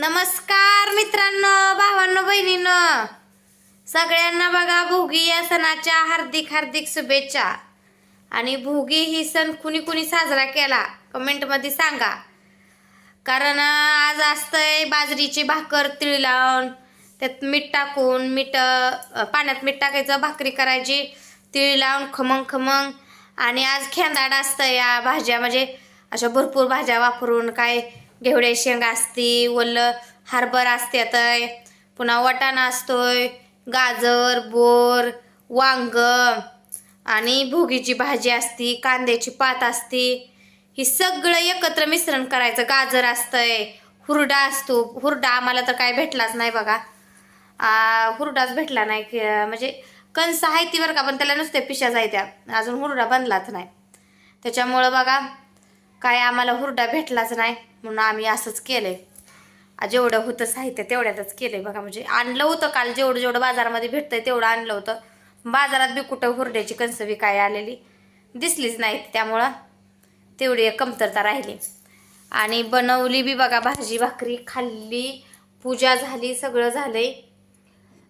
नमस्कार मित्रांनो भावांनो बहिणींनो. सगळ्यांना बघा भोगी या सणाच्या हार्दिक हार्दिक शुभेच्छा. आणि भोगी ही सण कुणी कुणी साजरा केला कमेंटमध्ये सांगा. कारण आज असतंय बाजरीची भाकर तिळ लावून त्यात मीठ टाकून मीठ पाण्यात मीठ टाकायचं भाकरी करायची तिळ लावून खमंग खमंग. आणि आज खेंदाड असतं या भाज्या म्हणजे अशा भरपूर भाज्या वापरून काय घेवडे शेंगा असती वल्ल हरभर असत्यात पुन्हा वाटाणा असतोय गाजर बोर वांग आणि भोगीची भाजी असती कांद्याची पात असती. ही सगळं एकत्र मिश्रण करायचं. गाजर असतंय हुरडा असतो. हुरडा आम्हाला तर काय भेटलाच नाही बघा. हुरडाच भेटला नाही. की म्हणजे कणस आहे ती बरं का पण त्याला नुसते पिशा जायत्या अजून हुरडा बनलाच नाही. त्याच्यामुळं बघा काय आम्हाला हुरडा भेटलाच नाही म्हणून आम्ही असंच केलंय. जेवढं होतं साहित्य तेवढ्यातच केलंय बघा म्हणजे आणलं होतं काल जेवढं जेवढं बाजारामध्ये भेटतंय तेवढं आणलं होतं. बाजारात बी कुठं हुरड्याची कणसं काय आलेली दिसलीच नाहीत त्यामुळं तेवढी एक कमतरता राहिली. आणि बनवली बी बघा भाजी भाकरी खाल्ली पूजा झाली सगळं झालंय.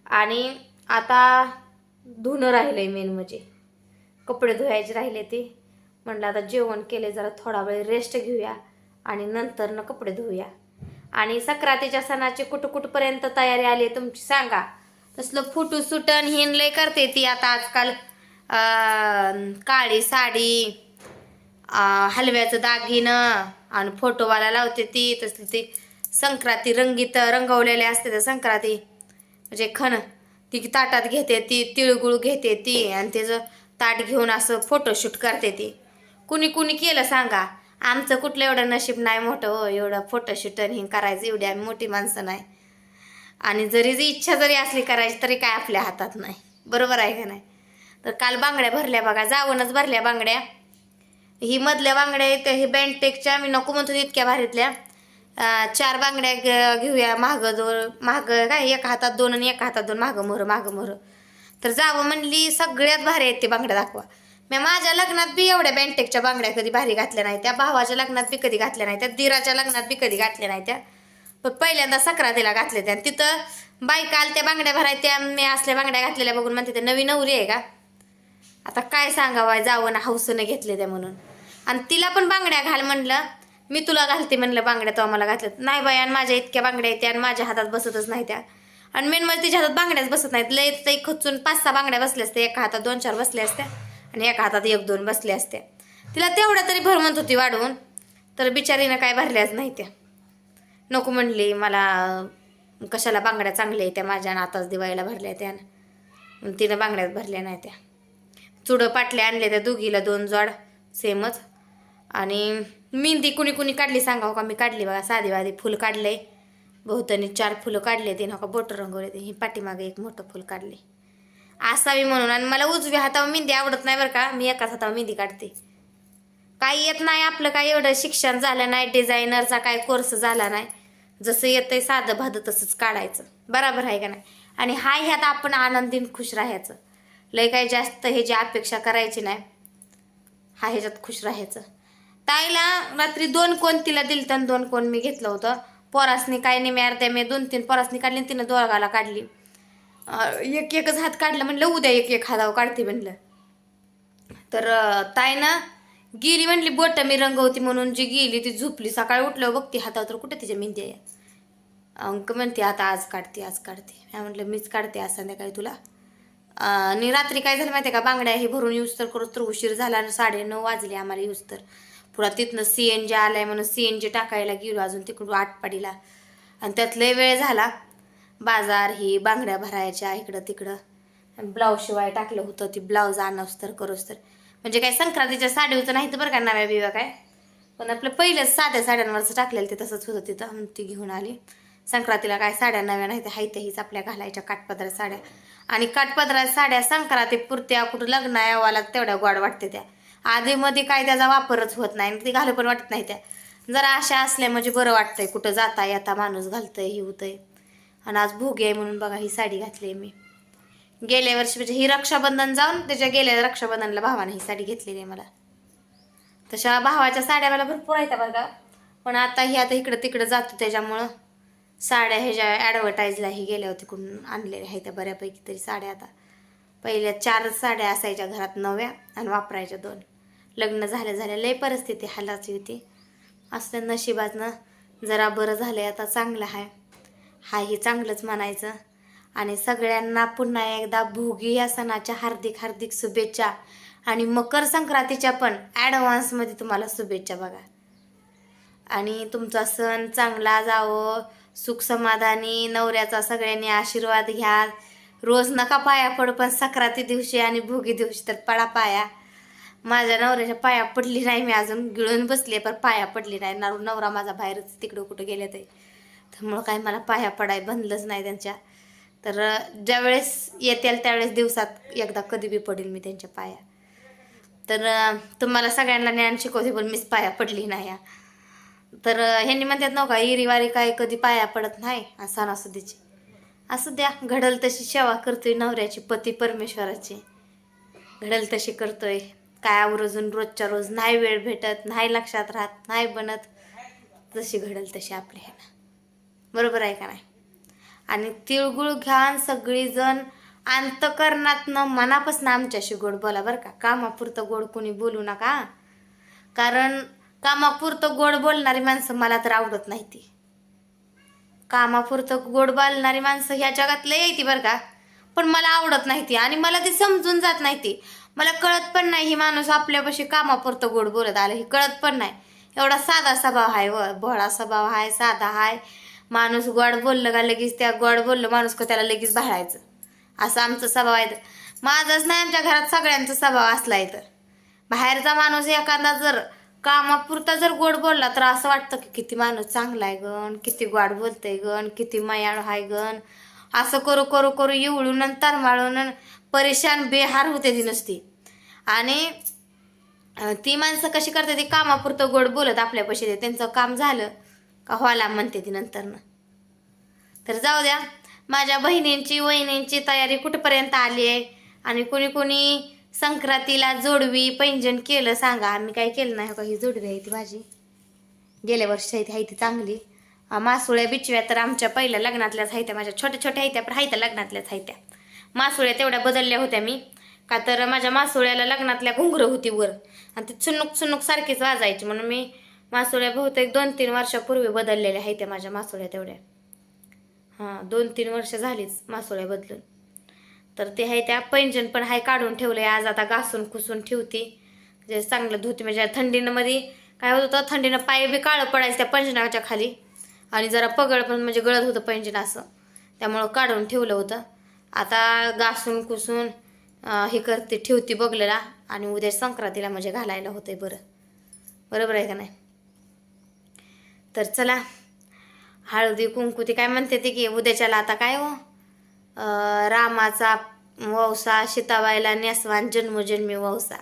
आणि आता धुणं राहिलंय मेन म्हणजे. कपडे धुवायचे राहिले ते. म्हटलं आता जेवण केले जरा थोडा वेळ रेस्ट घेऊया आणि नंतर न कपडे धुऊया. आणि सक्रातीच्या सणाची कुठ कुठपर्यंत तयारी आली आहे तुमची सांगा. तसलं फुटू सुटण हिन लय करते ती आता आजकाल. काळी साडी हलव्याचं दागिनं आणि फोटोवाला लावते ती. तसली ती संक्रांती रंगीत रंगवलेले असते त्या संक्रांती. म्हणजे खण ती ताटात घेते ती तिळगुळ घेते ती आणि त्याचं ताट घेऊन असं फोटोशूट करते ती. कुणी कुणी केलं सांगा? आमचं कुठलं एवढं नशीब नाही मोठं हो एवढं फोटोशूट आणि हे करायचं एवढी आम्ही मोठी माणसं नाही. आणि जरी जी इच्छा जरी असली करायची तरी काय आपल्या हातात नाही. बरोबर आहे का नाही? तर काल बांगड्या भरल्या बघा जाऊनच भरल्या बांगड्या. ही मधल्या बांगड्या आहेत हे बँडटेकच्या मी नको म्हणतो इतक्या भारीतल्या. चार बांगड्या घेऊया महाग दोन महाग काय एका हातात दोन आणि एका हातात दोन महाग मोहरं महाग मोहरं. तर जावं म्हणली सगळ्यात भारी आहेत ते बांगड्या दाखवा. मी माझ्या लग्नात बी एवढ्या बँटेकच्या बांगड्या कधी भारी घातल्या नाही त्या भावाच्या लग्नात बी कधी घातल्या नाही त्या दिराच्या लग्नात बी कधी घातल्या नाही त्या. पण पहिल्यांदा सक्रातीला घातले त्या. तिथं बायका आल त्या बांगड्या भरायच्या मी असल्या बांगड्या घातलेल्या बघून म्हणते ते नवी नवरी आहे का? आता काय सांगावं जावं ना हौसनं घेतले त्या म्हणून. आणि तिला पण बांगड्या घाल म्हणलं मी तुला घालते म्हणलं बांगड्या तो आम्हाला घातल्यात. नाही बाई आणि माझ्या इतक्या बांगड्या येत्या आणि माझ्या हातात बसतच नाही त्या. आणि मेन म्हणजे तिच्या हातात बांगड्याच बसत नाहीत. लय लई खचून पाच सहा बांगड्या बसल्या असत्या एका हातात दोन चार बसल्या असत्या. आणि एका हातात एक दोन बसल्या असत्या तिला तेवढ्या तरी भर म्हणत होती वाढवून. तर बिचारीनं काय भरल्याच नाही त्या. नको म्हणली मला कशाला बांगड्या चांगल्या येत्या माझ्या आताच दिवाळीला भरल्या त्या तिनं बांगड्यात भरल्या नाही त्या. चुडं पाटल्या आणल्या त्या दोघीला दोन जोड सेमच. आणि मेहंदी कुणी कुणी काढली सांगा हो का? मी काढली बघा साधी वाधी फुल काढले. बहुतांनी चार फुलं काढले ते नका बोट रंगवले ते ही पाठीमागे एक मोठं फुल काढले. असावी म्हणून. आणि मला उजव्या हातावर मेहंदी आवडत नाही बरं का. मी एकाच हातावर मेहंदी काढते. काही येत नाही आपलं काय एवढं शिक्षण झालं नाही डिझायनरचा काय कोर्स झाला नाही. जसं येतं आहे साधं भाधं तसंच काढायचं. बराबर आहे का नाही? आणि हा ह्यात आपण आनंदीन खुश राहायचं. लय काही जास्त हे जी अपेक्षा करायची नाही हा ह्याच्यात खुश राहायचं. ताईला रात्री दोन कोण तिला दिलं तर दोन कोण मी घेतलं होतं. पोरासनी काय नाही मी अर्ध्या मी दोन तीन पोरासनी काढली तिनं दोघाला काढली. एक एकच हात काढलं म्हणलं उद्या एक एक हातावर काढते म्हणलं. तर ताय ना गेली म्हणली बोट मी रंगवती म्हणून जी गेली ती झोपली. सकाळी उठल्यावर बघते हातावर तर कुठे तिच्या मेहंदी आहे. अंक म्हणते आता आज काढते आज काढते. मी म्हटलं मीच काढते आज संध्याकाळी तुला. आणि रात्री काय झालं माहिती आहे का बांगड्या हे भरून यूज तर करत तर उशीर झाला आणि साडे नऊ वाजले आम्हाला यूज तर. पुरा तिथनं सी एन जे आलाय म्हणून सी एन जे टाकायला गेलो अजून तिकडून आठपाडीला आणि त्यात लय वेळ झाला. बाजार ही बांगड्या भरायच्या इकडं तिकडं. ब्लाऊज शिवाय टाकलं होतं ती ब्लाऊज आणस तर करोस तर. म्हणजे काय संक्रांतीच्या साडीवचं नाही तर बरं का नव्या बिव्या काय? पण आपलं पहिलंच साध्या साड्यांवरचं टाकलेलं ते तसंच होतं तिथं. ती घेऊन आली. संक्रांतीला काय साड्या नव्या नाही हाय हीच आपल्या घालायच्या काठपदरा साड्या. आणि काठपदरा साड्या संक्रांती पुरत्या कुठं लग्न यावाला तेवढ्या गोड वाटते त्या. आधीमध्ये काय त्याचा वापरच होत नाही ती घालू पण वाटत नाही त्या. जरा अशा असल्या म्हणजे बरं वाटतंय कुठं जाता येता माणूस घालतंय हे होतंय. आणि आज भोगी आहे म्हणून बघा ही साडी घातली आहे मी. गेल्या वर्षी म्हणजे ही रक्षाबंधन जाऊन त्याच्या गेल्या रक्षाबंधनला भावाने ही साडी घेतलेली आहे मला. तशा भावाच्या साड्या मला भरपूर आहेत बघा. पण आता ही आता इकडं तिकडं जातो त्याच्यामुळं साड्या ह्याच्या ॲडव्हर्टाईजलाही गेल्या होत्या कुठून आणलेल्या आहेत त्या बऱ्यापैकी तरी साड्या आता. पहिल्या चार साड्या असायच्या घरात नव्या आणि वापरायच्या दोन. लग्न झाल्या झाल्या लय परिस्थिती हालाची होती. असं नशिबातनं जरा बरं झालं आता चांगलं आहे हाही चांगलंच म्हणायचं. आणि सगळ्यांना पुन्हा एकदा भोगी या सणाच्या हार्दिक हार्दिक शुभेच्छा. आणि मकर संक्रांतीच्या पण ॲडव्हान्समध्ये तुम्हाला शुभेच्छा बघा. आणि तुमचा सण चांगला जावं सुख समाधानी नवऱ्याचा सगळ्यांनी आशीर्वाद घ्या. रोज नका पाया पड पण संक्रांती दिवशी आणि भोगी दिवशी तर पडा पाया. माझ्या नवऱ्याच्या पाया पडली नाही मी अजून गिळून बसले पण पाया पडली नाही. नवरा माझा बाहेरच तिकडं कुठं गेले ते त्यामुळं काही मला पाया पडाय बनलंच नाही त्यांच्या. तर ज्यावेळेस येतील त्यावेळेस दिवसात एकदा कधी बी पडेल मी त्यांच्या पाया. तर तुम्हाला सगळ्यांना ज्ञान शिकवते पण मीच पाया पडली नाही या. तर ह्यांनी म्हणतात नव्हता इरिवारी हो इरीवारी काय कधी पाया पडत नाही सणासुदीची. असू द्या घडल तशी सेवा करतोय नवऱ्याची पती परमेश्वराची. घडल तशी करतोय. काय आवरजून रोजच्या रोज नाही वेळ भेटत नाही लक्षात राहत नाही बनत जशी घडल तशी आपली ह्याला बरोबर आहे का नाही? आणि तिळगुळ घ्यान सगळीजण. अंतकरणातनं मनापासून आमच्याशी गोड बोला बरं का. कामापुरतं गोड कोणी बोलू नका. कारण कामापुरतं गोड बोलणारी माणसं मला तर आवडत नाही ती. कामापुरतं गोड बोलणारी माणसं ह्या जगातलं येते बरं का. पण मला आवडत नाही ती आणि मला ती समजून जात नाही ती. मला कळत पण नाही ही माणूस आपल्यापाशी कामापुरतं गोड बोलत आलं हे कळत पण नाही. एवढा साधा स्वभाव आहे व भोळा स्वभाव आहे साधा आहे. माणूस गोड बोललं का लगेच त्या गोड बोललं माणूस का त्याला लगेच भाळायचं असं आमचा स्वभाव आहे. तर माझाच नाही आमच्या घरात सगळ्यांचा स्वभाव असला आहे तर. बाहेरचा माणूस एखादा जर कामापुरता जर गोड बोलला तर असं वाटतं की किती माणूस चांगला आहे गण किती गोड बोलतंय गण किती मयाळ आहे गण. असं करू करू करू येवळून आणि तरमाळून परेशान बेहार होते ती नुसती. आणि ती माणसं कशी करते ती कामापुरतं गोड बोलत आपल्यापाशी ते त्यांचं काम झालं का व्हायला म्हणते ती नंतरनं. तर जाऊ द्या माझ्या बहिणींची वहिनींची तयारी कुठपर्यंत आली आहे? आणि कोणी कोणी संक्रांतीला जोडवी पैंजण केलं सांगा. आम्ही काय केलं नाही हो का ही जोडवी आहे ती माझी. गेल्या वर्षी आहे ती आहे ती चांगली. मासुळ्या बिचव्या तर आमच्या पहिल्या लग्नातल्याच हायत्या त्या माझ्या छोट्या छोट्या आहेत त्या पण हायत्या लग्नातल्याच हायत्या त्या. मासुळ्या तेवढ्या बदलल्या होत्या मी. का तर माझ्या मासुळ्याला लग्नातल्या घुंगरं होती वर. आणि ती चुनुक चुनुक सारखीच वाजायची म्हणून मी मासोळ्या बहुतेक दोन तीन वर्षापूर्वी बदललेल्या आहेत त्या माझ्या मासोळ्या तेवढ्या. हां दोन तीन वर्ष झालीच मासोळ्या बदलून. तर ते आहे त्या पैंजण पण हाय काढून ठेवलंय आज आता घासून खुसून ठेवते. म्हणजे चांगलं धुते म्हणजे थंडीनं मध्ये काय होत होतं थंडीनं पाय बी काळं पडायचं त्या पंजनाच्या खाली. आणि जरा पगळ पण म्हणजे गळत होतं पैंजण असं. त्यामुळं काढून ठेवलं होतं. आता घासून कुसून हे करते ठेवते बघलेला आणि उद्या संक्रांतीला म्हणजे घालायला होतंय बरं. बरोबर आहे का नाही? तर चला हळदी कुंकू ते काय म्हणते ते की उद्याच्याला आता काय हो? रामाचा वंसा सीताबाईला नेसवान जन्मजन्मी वंसा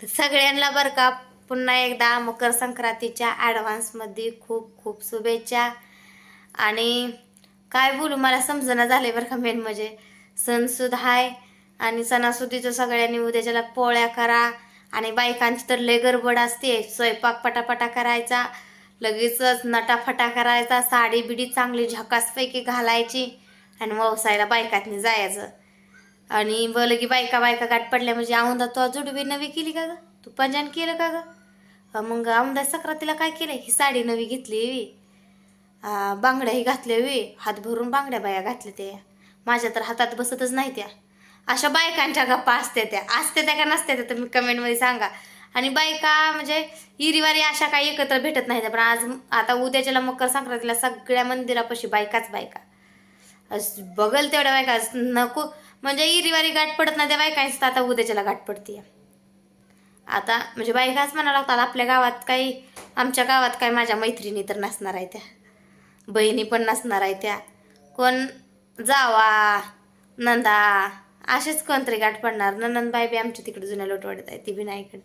तर सगळ्यांना बरं का पुन्हा एकदा मकर संक्रांतीच्या ॲडव्हान्समध्ये खूप खूप शुभेच्छा. आणि काय बोलू मला समजणं झाले बरं का मेन म्हणजे. सणसुद आहे आणि सणासुदीचं सगळ्यांनी उद्याच्याला पोळ्या करा. आणि बायकांची तर लय गडबड असते स्वयंपाक पटापटा करायचा. लगेचच नटाफटा करायचा साडी बिडी चांगली झकासपैकी घालायची आणि व्यवसायाला बायकातनी जायचं. आणि बोल की बायका बायका गाठ पडल्या म्हणजे औंदा तो जुडवी नवी केली का ग? तू पंजान केलं का ग? मग औंदा सक्रातीला काय केलं ही साडी नवी घेतली बांगड्याही घातल्या वी हात भरून बांगड्या बाया घातल्या त्या. माझ्या तर हातात बसतच नाही त्या. अशा बायकांच्या गप्पा असते त्या. असते त्या का नसत्या त्या तुम्ही कमेंटमध्ये सांगा. आणि बायका म्हणजे हिरिवारी अशा काही एकत्र भेटत नाही पण आज आता उद्याच्याला मकर संक्रांतीला सगळ्या मंदिरापाशी बायकाच बायका. बघल तेवढ्या बायका नको. म्हणजे हिरिवारी गाठ पडत नाही त्या बायकाच तर आता उद्याच्याला गाठ पडते आता म्हणजे बायकाच म्हणा लागतात आपल्या गावात काही आमच्या गावात काय माझ्या मैत्रिणी तर नसणार आहे त्या. बहिणी पण नसणार आहे त्या. कोण जावा नंदा असेच कोणतरी गाठ पडणार. नंदबाई बी आमच्या तिकडे जुन्या लोटवाडीत आहे ती बी नाही इकडं.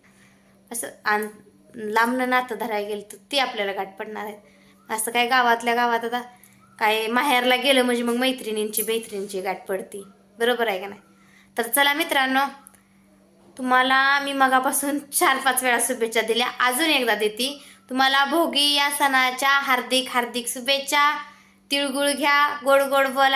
असं आण लांबनं नातं धरायला गेलं तर ती आपल्याला गाठ पडणार आहे. असं काय गावातल्या गावात आता काय माहेरला गेलं म्हणजे मग मैत्रिणींची मैत्रिणींची गाठ पडती. बरोबर आहे का नाही? तर चला मित्रांनो तुम्हाला मी मगापासून चार पाच वेळा शुभेच्छा दिल्या. अजून एकदा देते. तुम्हाला भोगी या सणाच्या हार्दिक हार्दिक शुभेच्छा. तिळगुळ घ्या गोड गोड बोला.